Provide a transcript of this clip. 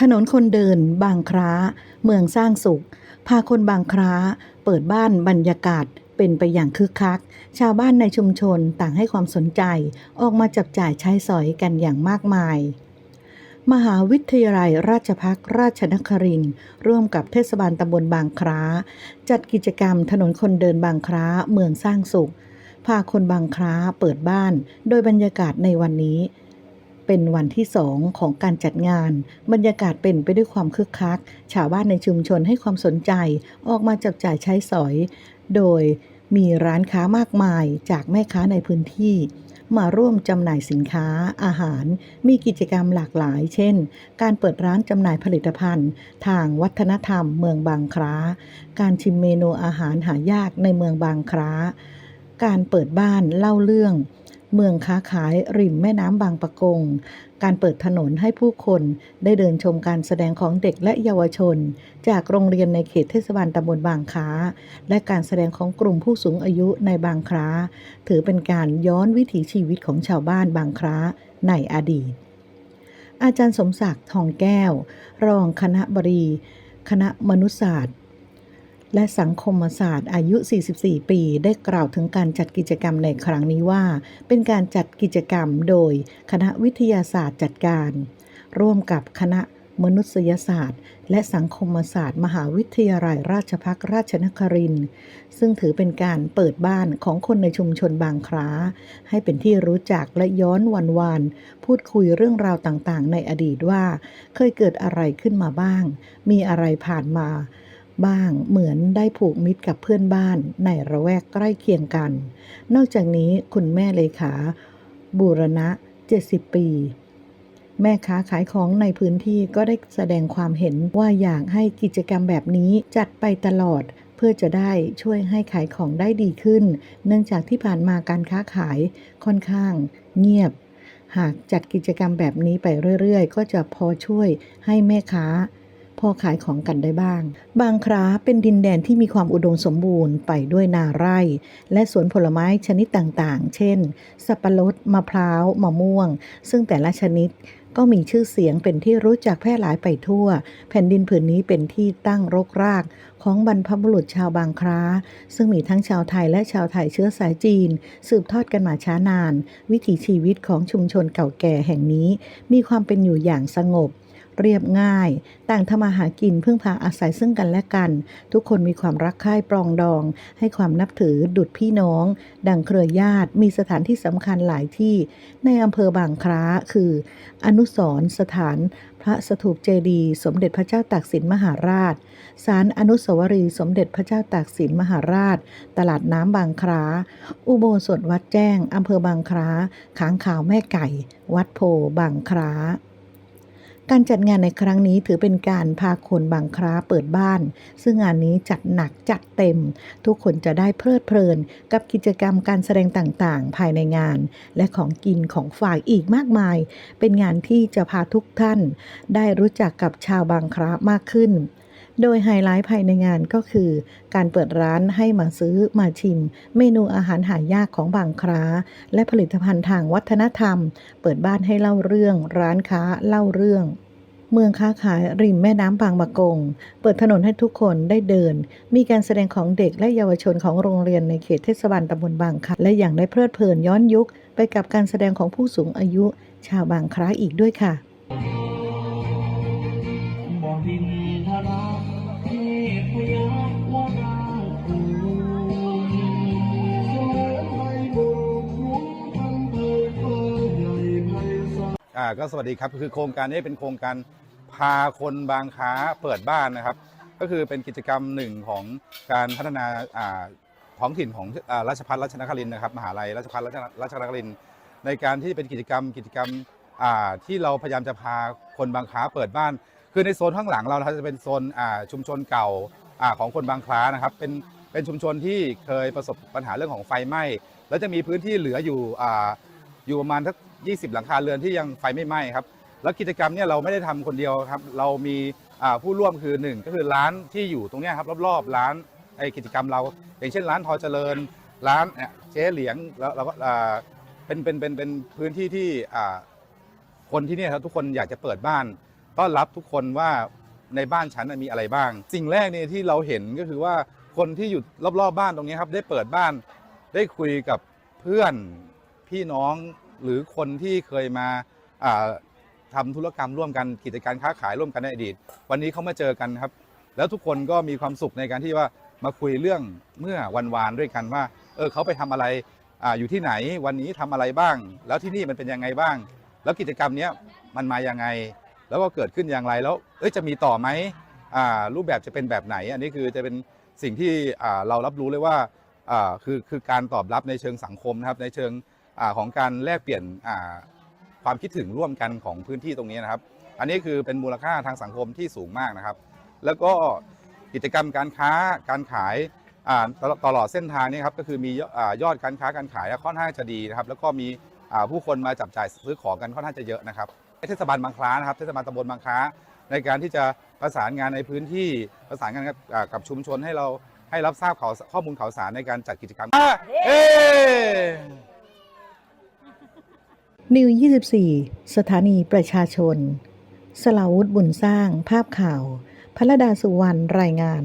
ถนนคนเดินบางคร้า เมืองสร้างสุข พาคนบางคร้า เปิดบ้านบรรยากาศเป็นไปอย่างคึกคัก ชาวบ้านในชุมชนต่างให้ความสนใจ ออกมาจับจ่ายใช้สอยกันอย่างมากมาย มหาวิทยาลัยราชภัฏราชนครินร์ร่วมกับเทศบาลตำบลบางคร้า จัดกิจกรรมถนนคนเดินบางคร้า เมืองสร้างสุข พาคนบางคร้าเปิดบ้าน โดยบรรยากาศในวันนี้ เป็นวันที่สองของการจัดงาน บรรยากาศเป็นไปด้วยความคึกคัก ชาวบ้านในชุมชนให้ความสนใจออกมาจับจ่ายใช้สอย โดยมีร้านค้ามากมายจากแม่ค้าในพื้นที่ มาร่วมจำหน่ายสินค้า อาหาร มีกิจกรรมหลากหลาย เช่น การเปิดร้านจำหน่ายผลิตภัณฑ์ ทางวัฒนธรรมเมืองบางคร้า การชิมเมนูอาหารหายากในเมืองบางคร้า การเปิดบ้านเล่าเรื่อง เมืองค้าขายริมแม่น้ำบางปะกง การเปิดถนนให้ผู้คนได้เดินชมการแสดงของเด็กและเยาวชน จากโรงเรียนในเขตเทศบาลตำบลบางค้า และการแสดงของกลุ่มผู้สูงอายุในบางค้า ถือเป็นการย้อนวิถีชีวิตของชาวบ้านบางค้าในอดีต อาจารย์สมศักดิ์ทองแก้ว รองคณะบดีคณะมนุษยศาสตร์ และสังคมศาสตร์อายุ 44 ปี ได้กล่าวถึงการจัดกิจกรรมในครั้งนี้ว่า เป็นการจัดกิจกรรมโดยคณะวิทยาศาสตร์จัดการ ร่วมกับคณะมนุษยศาสตร์ และสังคมศาสตร์ มหาวิทยาลัยราชภัฏราชนครินทร์ซึ่งถือเป็นการเปิดบ้านของคนในชุมชนบางคล้า ให้เป็นที่รู้จักและย้อนวันวานๆพูดคุยเรื่องราวต่างๆ ในอดีตว่า เคยเกิดอะไรขึ้นมาบ้าง มีอะไรผ่านมา บ้าง เหมือนได้ผูกมิตรกับเพื่อนบ้านในระแวกใกล้เคียงกัน นอกจากนี้คุณแม่เลขาบูรณะ 70 ปี แม่ค้าขายของในพื้นที่ก็ได้แสดงความเห็นว่าอยากให้กิจกรรมแบบนี้จัดไปตลอดเพื่อจะได้ช่วยให้ขายของได้ดีขึ้น เนื่องจากที่ผ่านมาการค้าขายค่อนข้าง เงียบ หากจัดกิจกรรมแบบนี้ไปเรื่อย ๆ ก็จะพอช่วยให้แม่ค้า พอขายของกันได้บ้าง บางคราเป็นดินแดนที่มีความอุดมสมบูรณ์ไปด้วยนาไร่ และสวนผลไม้ชนิดต่างๆ เช่น สับปะรด มะพร้าว มะม่วง ซึ่งแต่ละชนิดก็มีชื่อเสียงเป็นที่รู้จักแพร่หลายไปทั่ว แผ่นดินผืนนี้เป็นที่ตั้งรกรากของบรรพบุรุษชาวบางคราซึ่งมีทั้งชาวไทยและชาวไทยเชื้อสายจีน สืบทอดกันมาช้านาน วิถีชีวิตของชุมชนเก่าแก่แห่งนี้ มีความเป็นอยู่อย่างสงบ เรียบง่าย ต่างทำมาหากินพึ่งพาอาศัยซึ่งกันและกัน ทุกคนมีความรักใคร่ปรองดอง ให้ความนับถือดุดพี่น้อง ดังเครือญาติ มีสถานที่สำคัญหลายที่ ในอำเภอบางคล้าคือ อนุสรสถานพระสถูปเจดีย์สมเด็จพระเจ้าตากสินมหาราช ศาลอนุสาวรีย์สมเด็จพระเจ้าตากสินมหาราช ตลาดน้ำบางคล้าอุโบสถวัดแจ้งอำเภอบางคล้าค้างขาวแม่ไก่ วัดโพบางคล้า การจัดงานในครั้งนี้ถือเป็นการพาคนบางคราเปิดบ้าน ซึ่งงานนี้จัดหนักจัดเต็ม ทุกคนจะได้เพลิดเพลิน กับกิจกรรมการแสดงต่างๆ ภายในงาน และของกินของฝากอีกมากมาย เป็นงานที่จะพาทุกท่าน ได้รู้จักกับชาวบางครามากขึ้น โดยไฮไลท์ภายในงานก็คือ การเปิดร้านให้มาซื้อมาชิม เมนูอาหารหายากของบางคราและผลิตภัณฑ์ทางวัฒนธรรม เปิดบ้านให้เล่าเรื่องร้านค้าเล่าเรื่องเมืองค้าขายริมแม่น้ำบางมะกง เปิดถนนให้ทุกคนได้เดิน มีการแสดงของเด็กและเยาวชนของโรงเรียนในเขตเทศบาลตำบลบางคล้าและอย่างได้เพลิดเพลินย้อนยุค ไปกับการแสดงของผู้สูงอายุ ชาวบางคล้าอีกด้วยค่ะ อ่าก็สวัสดีครับคือโครงการนี้เป็นโครงการพาคนบางค้าเปิดบ้านนะครับ ก็คือเป็นกิจกรรมหนึ่งของการพัฒนาอ่าท้องถิ่นของอ่าราชพัฒราชนครินทร์นะครับมหาลัยราชพัฒราชราชนครินทร์ในการที่เป็นกิจกรรมกิจกรรมอ่าที่เราพยายามจะพาคนบางค้าเปิดบ้าน คือในโซนข้างหลังเรานะครับจะเป็นโซนอ่าชุมชนเก่าอ่าของคนบางคล้านะครับเป็นเป็นชุมชนที่เคยประสบปัญหาเรื่องของไฟไหม้แล้วจะมีพื้นที่เหลืออยู่อ่าอยู่ประมาณสัก 20 หลังคาเรือนที่ยังไฟไม่ไหม้ครับ แล้วกิจกรรมเนี่ยเราไม่ได้ทำคนเดียวครับ เรามีผู้ร่วมคือหนึ่งก็คือร้านที่อยู่ตรงนี้ครับรอบๆร้านไอกิจกรรมเรา อย่างเช่น ร้านทอเจริญ ร้านเจ๊เหลียงแล้วเราก็เป็นเป็นเป็นเป็นพื้นที่ที่คนที่นี่ครับทุกคนอยากจะเปิดบ้าน ต้อนรับทุกคนว่าในบ้านฉันน่ะมีอะไรบ้าง สิ่งแรกเนี่ยที่เราเห็นก็คือว่าคนที่อยู่รอบๆบ้านตรงนี้ครับได้เปิดบ้านได้คุยกับเพื่อนพี่น้อง หรือคนที่เคยมาอ่าทำธุรกรรมร่วมกันกิจการค้าขายร่วมกันในอดีต วันนี้เขามาเจอกันครับ แล้วทุกคนก็มีความสุขในการที่ว่ามาคุยเรื่องเมื่อวันวานด้วยกันว่า เออเขาไปทำอะไรออยู่ที่ไหนวันนี้ทำอะไรบ้าง แล้วที่นี่มันเป็นยังไงบ้าง แล้วกิจกรรมนี้มันมายังไง แล้วก็เกิดขึ้นอย่างไรแล้วเอ้ยจะมีต่อไหมรูปแบบจะเป็นแบบไหน อันนี้คือจะเป็นสิ่งที่เรารับรู้เลยว่าคือคือการตอบรับในเชิงสังคมนะครับในเชิง ของการแลกเปลี่ยนความคิดถึงร่วมกันของพื้นที่ตรงนี้นะครับ อันนี้คือเป็นมูลค่าทางสังคมที่สูงมากนะครับ แล้วก็กิจกรรมการค้าการขายตลอดเส้นทางนี้ครับก็คือมียอดการค้าการขายค่อนข้างจะดีนะครับ แล้วก็มีผู้คนมาจับจ่ายซื้อของกันค่อนข้างจะเยอะนะครับเทศบาลบางคล้านะครับเทศบาลตำบลบางคล้าในการที่จะประสานงานในพื้นที่ประสานงานกับชุมชนให้เราให้รับทราบข้อมูลข่าวสารในการจัดกิจกรรมเอ นิว 24 สถานีประชาชน สลาวุธบุญสร้าง ภาพข่าว พระดาสุวรรณ รายงาน